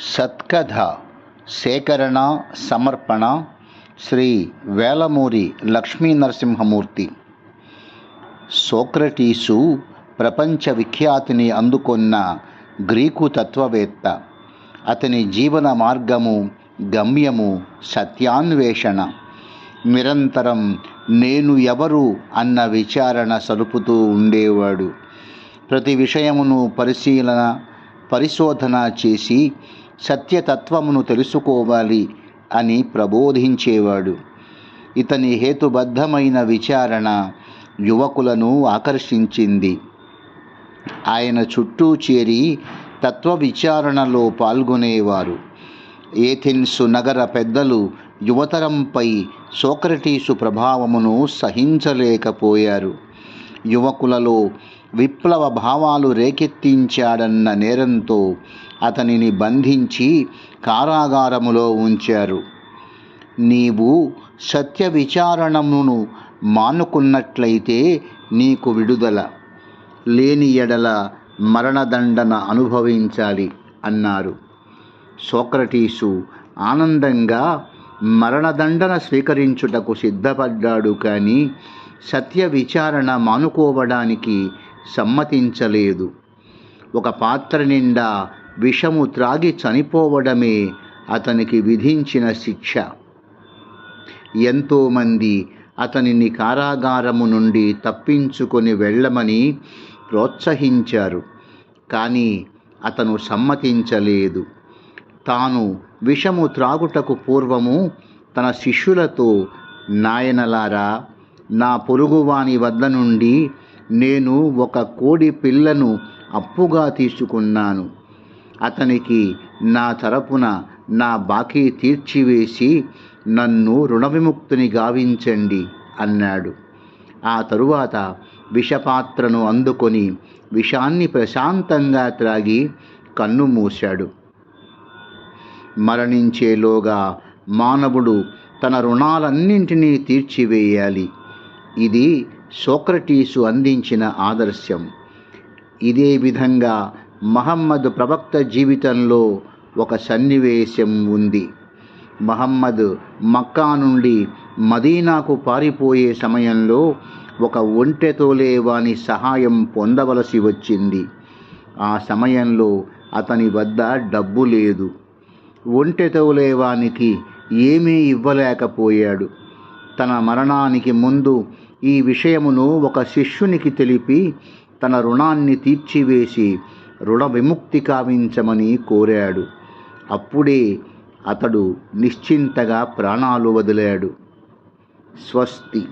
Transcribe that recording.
సత్కథ సేకరణ సమర్పణ శ్రీ వేలమూరి లక్ష్మీ నరసింహమూర్తి. సోక్రటీసు ప్రపంచ విఖ్యాతిని అందుకొన్న గ్రీకు తత్వవేత్త. అతని జీవన మార్గము గమ్యము సత్యాన్వేషణ. నిరంతరం నేను ఎవరు అన్న విచారణ సలుపుతూ ఉండేవాడు. ప్రతి విషయమును పరిశీలన పరిశోధన చేసి సత్యతత్వమును తెలుసుకోవాలి అని ప్రబోధించేవాడు. ఇతని హేతుబద్ధమైన విచారణ యువకులను ఆకర్షించింది. ఆయన చుట్టూ చేరి తత్వ విచారణలో పాల్గొనేవారు. ఏథెన్సు నగర పెద్దలు యువతరంపై సోక్రటీసు ప్రభావమును సహించలేకపోయారు. యువకులలో విప్లవ భావాలు రేకెత్తించాడన్న నేరంతో అతనిని బంధించి కారాగారములో ఉంచారు. నీవు సత్య విచారణమును మానుకున్నట్లయితే నీకు విడుదల. లేని ఎడల మరణదండన అనుభవించాలి అన్నారు. సోక్రటీసు ఆనందంగా మరణదండన స్వీకరించుటకు సిద్ధపడ్డాడు కానీ సత్య విచారణ మానుకోవడానికి సమ్మతించలేదు. ఒక పాత్ర నిండా విషము త్రాగి చనిపోవడమే అతనికి విధించిన శిక్ష. ఎంతోమంది అతనిని కారాగారము నుండి తప్పించుకొని వెళ్ళమని ప్రోత్సహించారు కానీ అతను సమ్మతించలేదు. తాను విషము త్రాగుటకు పూర్వము తన శిష్యులతో నాయనలారా నా పొరుగువాని వద్ద నుండి నేను ఒక కోడి పిల్లను అప్పుగా తీసుకున్నాను. అతనికి నా తరపున నా బాకీ తీర్చివేసి నన్ను రుణవిముక్తిని గావించండి అన్నాడు. ఆ తరువాత విషపాత్రను అందుకొని విషాన్ని ప్రశాంతంగా త్రాగి కన్ను మూశాడు. మరణించేలోగా మానవుడు తన రుణాలన్నింటినీ తీర్చివేయాలి. ఇది సోక్రటీసు అందించిన ఆదర్శం. ఇదే విధంగా మహమ్మద్ ప్రవక్త జీవితంలో ఒక సన్నివేశం ఉంది. మహమ్మద్ మక్కా నుండి మదీనాకు పారిపోయే సమయంలో ఒక ఒంటెతోలే వాని సహాయం పొందవలసి వచ్చింది. ఆ సమయంలో అతని వద్ద డబ్బు లేదు. ఒంటెతోలేవానికి ఏమీ ఇవ్వలేకపోయాడు. తన మరణానికి ముందు ఈ విషయమును ఒక శిష్యునికి తెలిపి తన రుణాన్ని తీర్చివేసి రుణ విముక్తి కావించమని కోరాడు. అప్పుడే అతడు నిశ్చింతగా ప్రాణాలు వదిలాడు. స్వస్తి.